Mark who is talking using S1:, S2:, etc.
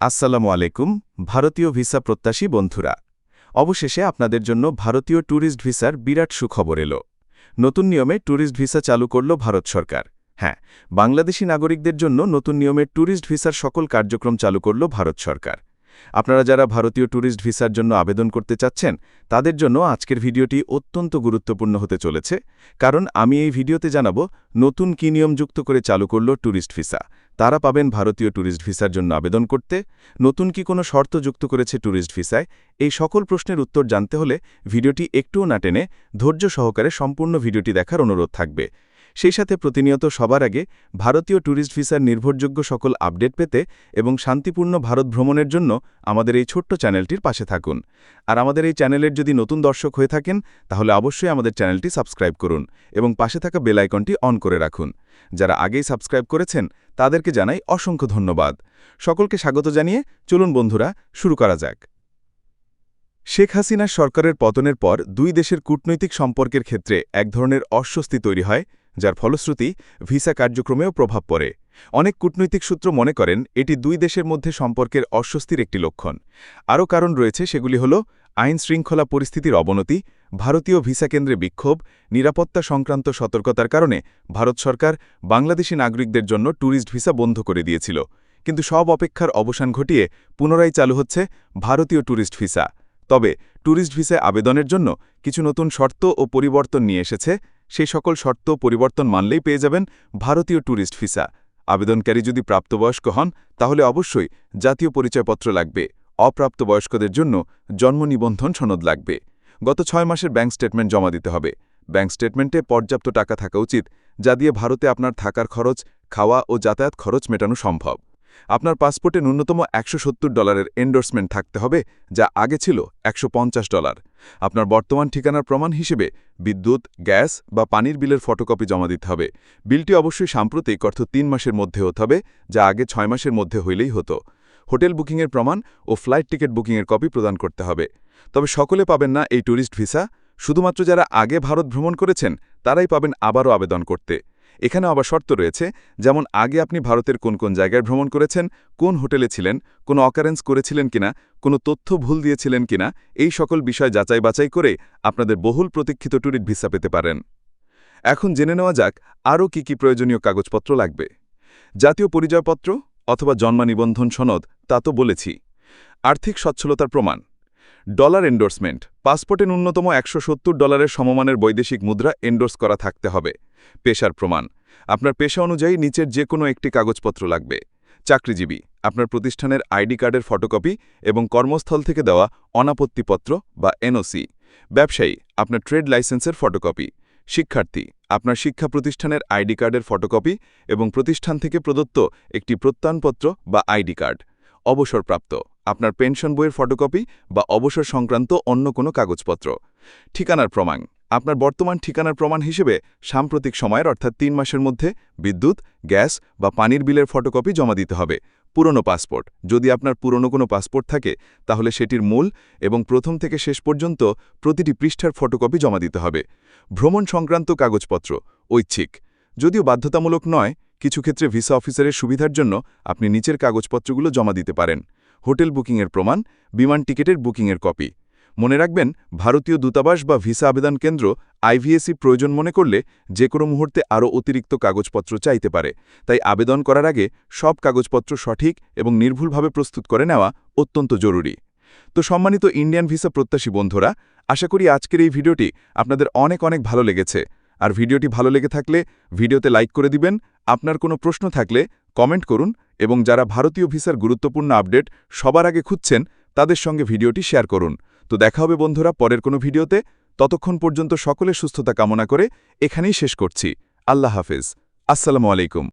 S1: আসসালামু আলাইকুম, ভারতীয় ভিসা প্রত্যাশী বন্ধুরা। অবশেষে আপনাদের জন্য ভারতীয় ট্যুরিস্ট ভিসার বিরাট সুখবর এলো। নতুন নিয়মে ট্যুরিস্ট ভিসা চালু করল ভারত সরকার। হ্যাঁ বাংলাদেশি নাগরিকদের জন্য নতুন নিয়মে ট্যুরিস্ট ভিসার সকল কার্যক্রম চালু করল ভারত সরকার। আপনারা যারা ভারতীয় ট্যুরিস্ট ভিসার জন্য আবেদন করতে চাচ্ছেন, তাদের জন্য আজকের ভিডিওটি অত্যন্ত গুরুত্বপূর্ণ হতে চলেছে, কারণ আমি এই ভিডিওতে জানাব নতুন কী নিয়ম যুক্ত করে চালু করল ট্যুরিস্ট ভিসা। তারা পাবেন ভারতীয় ট্যুরিস্ট ভিসার জন্য আবেদন করতে। নতুন কি কোনো শর্ত যুক্ত করেছে ট্যুরিস্ট ভিসায়? এই সকল প্রশ্নের উত্তর জানতে হলে ভিডিওটি একটুও না টেনে ধৈর্য সহকারে সম্পূর্ণ ভিডিওটি দেখার অনুরোধ থাকবে। সেই সাথে প্রতিনিয়ত সবার আগে ভারতীয় ট্যুরিস্ট ভিসার নির্ভরযোগ্য সকল আপডেট পেতে এবং শান্তিপূর্ণ ভারত ভ্রমণের জন্য আমাদের এই ছোট্ট চ্যানেলটির পাশে থাকুন। আর আমাদের এই চ্যানেলের যদি নতুন দর্শক হয়ে থাকেন, তাহলে অবশ্যই আমাদের চ্যানেলটি সাবস্ক্রাইব করুন এবং পাশে থাকা বেলাইকনটি অন করে রাখুন। যারা আগেই সাবস্ক্রাইব করেছেন, তাদেরকে জানাই অসংখ্য ধন্যবাদ। সকলকে স্বাগত জানিয়ে চলুন বন্ধুরা, শুরু করা যাক। শেখ হাসিনার সরকারের পতনের পর দুই দেশের কূটনৈতিক সম্পর্কের ক্ষেত্রে এক ধরনের অস্বস্তি তৈরি হয় যার ফলশ্রুতি ভিসা কার্যক্রমেও প্রভাব পড়ে। অনেক কূটনৈতিক সূত্র মনে করেন, এটি দুই দেশের মধ্যে সম্পর্কের অস্বস্তির একটি লক্ষণ। আরও কারণ রয়েছে সেগুলি হল আইন শৃঙ্খলা পরিস্থিতির অবনতি, ভারতীয় ভিসা কেন্দ্রে বিক্ষোভ, নিরাপত্তা সংক্রান্ত সতর্কতার কারণে ভারত সরকার বাংলাদেশি নাগরিকদের জন্য ট্যুরিস্ট ভিসা বন্ধ করে দিয়েছিল। কিন্তু সব অপেক্ষার অবসান ঘটিয়ে পুনরায় চালু হচ্ছে ভারতীয় ট্যুরিস্ট ভিসা। তবে ট্যুরিস্ট ভিসায় আবেদনের জন্য কিছু নতুন শর্ত ও পরিবর্তন নিয়ে এসেছে সেই সকল শর্ত পরিবর্তন মানলেই পেয়ে যাবেন ভারতীয় ট্যুরিস্ট ভিসা। আবেদনকারী যদি প্রাপ্তবয়স্ক হন, তাহলে অবশ্যই জাতীয় পরিচয়পত্র লাগবে। অপ্রাপ্তবয়স্কদের জন্য জন্ম নিবন্ধন সনদ লাগবে। গত ছয় মাসের ব্যাংক স্টেটমেন্ট জমা দিতে হবে। ব্যাংক স্টেটমেন্টে পর্যাপ্ত টাকা থাকা উচিত, যা দিয়ে ভারতে আপনার থাকার খরচ, খাওয়া ও যাতায়াত খরচ মেটানো সম্ভব। আপনার পাসপোর্টে ন্যূনতম একশো সত্তর ডলারের এন্ডোর্সমেন্ট থাকতে হবে, যা আগে ছিল একশো পঞ্চাশ ডলার। আপনার বর্তমান ঠিকানার প্রমাণ হিসেবে বিদ্যুৎ, গ্যাস বা পানির বিলের ফটোকপি জমা দিতে হবে। বিলটি অবশ্যই সাম্প্রতিক অর্থ তিন মাসের মধ্যে হতে হবে, যা আগে ছয় মাসের মধ্যে হইলেই হতো। হোটেল বুকিংয়ের প্রমাণ ও ফ্লাইট টিকিট বুকিংয়ের কপি প্রদান করতে হবে। তবে সকলে পাবেন না এই ট্যুরিস্ট ভিসা। শুধুমাত্র যারা আগে ভারত ভ্রমণ করেছেন, তারাই পাবেন আবারও আবেদন করতে। এখানে আবার শর্ত রয়েছে, যেমন আগে আপনি ভারতের কোন কোন জায়গায় ভ্রমণ করেছেন, কোন হোটেলে ছিলেন, কোনো অকারেন্স করেছিলেন কিনা, কোনো তথ্য ভুল দিয়েছিলেন কিনা, এই সকল বিষয় যাচাই বাছাই করে আপনাদের বহুল প্রতীক্ষিত ট্যুরিট ভিসা পেতে পারেন। এখন জেনে নেওয়া যাক, আরও কি কি প্রয়োজনীয় কাগজপত্র লাগবে। জাতীয় পরিচয়পত্র অথবা জন্ম নিবন্ধন সনদ, তা তো বলেছি। আর্থিক সচ্ছলতার প্রমাণ। ডলার এন্ডোর্সমেন্ট পাসপোর্টে ন্যূনতম একশো সত্তর ডলারের সমমানের বৈদেশিক মুদ্রা এন্ডোর্স করা থাকতে হবে। পেশার প্রমাণ, আপনার পেশা অনুযায়ী নিচের যে কোনো একটি কাগজপত্র লাগবে। চাকরিজীবী, আপনার প্রতিষ্ঠানের আইডি কার্ডের ফটোকপি এবং কর্মস্থল থেকে দেওয়া অনাপত্তিপত্র বা এনওসি। ব্যবসায়ী, আপনার ট্রেড লাইসেন্সের ফটোকপি। শিক্ষার্থী, আপনার শিক্ষা প্রতিষ্ঠানের আইডি কার্ডের ফটোকপি এবং প্রতিষ্ঠান থেকে প্রদত্ত একটি প্রত্যয়নপত্র বা আইডি কার্ড। অবসরপ্রাপ্ত আপনার পেনশন বইয়ের ফটোকপি বা অবসর সংক্রান্ত অন্য কোনো কাগজপত্র। ঠিকানার প্রমাণ। আপনার বর্তমান ঠিকানার প্রমাণ হিসেবে সাম্প্রতিক সময়ের অর্থাৎ তিন মাসের মধ্যে বিদ্যুৎ, গ্যাস বা পানির বিলের ফটোকপি জমা দিতে হবে। পুরনো পাসপোর্ট। যদি আপনার পুরনো কোনো পাসপোর্ট থাকে, তাহলে সেটির মূল এবং প্রথম থেকে শেষ পর্যন্ত প্রতিটি পৃষ্ঠার ফটোকপি জমা দিতে হবে। ভ্রমণ সংক্রান্ত কাগজপত্র। ঐচ্ছিক। যদিও বাধ্যতামূলক নয়, কিছু ক্ষেত্রে ভিসা অফিসারের সুবিধার জন্য আপনি নিচের কাগজপত্রগুলো জমা দিতে পারেন। হোটেল বুকিংয়ের প্রমাণ, বিমান টিকিটের বুকিংয়ের কপি। মনে রাখবেন, ভারতীয় দূতাবাস বা ভিসা আবেদন কেন্দ্র আইভিএসি প্রয়োজন মনে করলে যে কোনো মুহূর্তে আরও অতিরিক্ত কাগজপত্র চাইতে পারে। তাই আবেদন করার আগে সব কাগজপত্র সঠিক এবং নির্ভুলভাবে প্রস্তুত করে নেওয়া অত্যন্ত জরুরি। তো সম্মানিত ইন্ডিয়ান ভিসা প্রত্যাশী বন্ধুরা, আশা করি আজকের এই ভিডিওটি আপনাদের অনেক অনেক ভালো লেগেছে। আর ভিডিওটি ভালো লেগে থাকলে ভিডিওতে লাইক করে দিবেন। আপনার কোনো প্রশ্ন থাকলে কমেন্ট করুন। এবং যারা ভারতীয় ভিসার গুরুত্বপূর্ণ আপডেট সবার আগে খুঁজছেন, তাদের সঙ্গে ভিডিওটি শেয়ার করুন। তো দেখা হবে বন্ধুরা পরের কোনো ভিডিওতে। ততক্ষণ পর্যন্ত সকলের সুস্থতা কামনা করে এখানেই শেষ করছি। আল্লাহ হাফেজ। আসসালামু আলাইকুম।